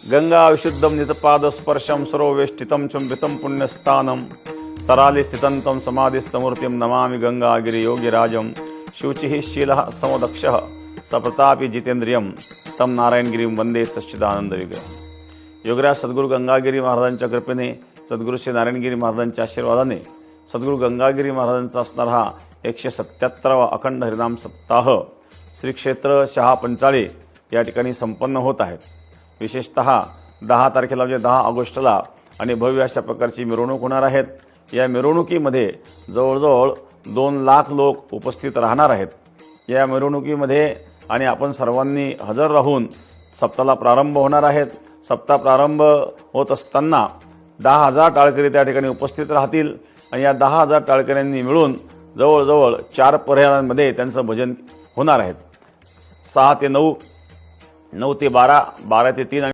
गंगा विशुद्धं नितपादस्पर्शं सर्ववेष्टितं चुंबितं पुण्यस्थानं। सराले स्थितं तं समाधिस्थमूर्तिं नमामि गङ्गागिरियोगिराजं शुचिः शीलः समदक्षः सप्रतापी जितेन्द्रियं। तं नारायणगिरीं वंदे सच्चिदानंदविग्रहम् योगराज सद्गुरू गंगागिरी महाराजांच्या कृपेने सद्गुरू श्री नारायणगिरी महाराजांच्या आशीर्वादाने सद्गुरू गंगागिरी महाराजांचा असणारा हा एकशे सत्याहत्तरावा अखंड हरिनाम सप्ताह श्री क्षेत्र शहा पंचाळे या ठिकाणी संपन्न होत आहेत। विशेषत दहा तारखेला म्हणजे दहा ऑगस्टला. आणि भव्य अशा प्रकारची मिरवणूक होणार आहेत. या मिरवणुकीमध्ये जवळजवळ दोन लाख लोक उपस्थित राहणार आहेत. या मिरवणुकीमध्ये आणि आपण सर्वांनी हजर राहून सप्ताला प्रारंभ होणार आहेत. सप्ताह प्रारंभ होत असताना दहा हजार टाळकरी त्या ठिकाणी उपस्थित राहतील. आणि या दहा हजार टाळकऱ्यांनी मिळून जवळजवळ चार पर्यायांमध्ये त्यांचं भजन होणार आहेत सहा ते नऊ नऊ ते बारा बारा ते तीन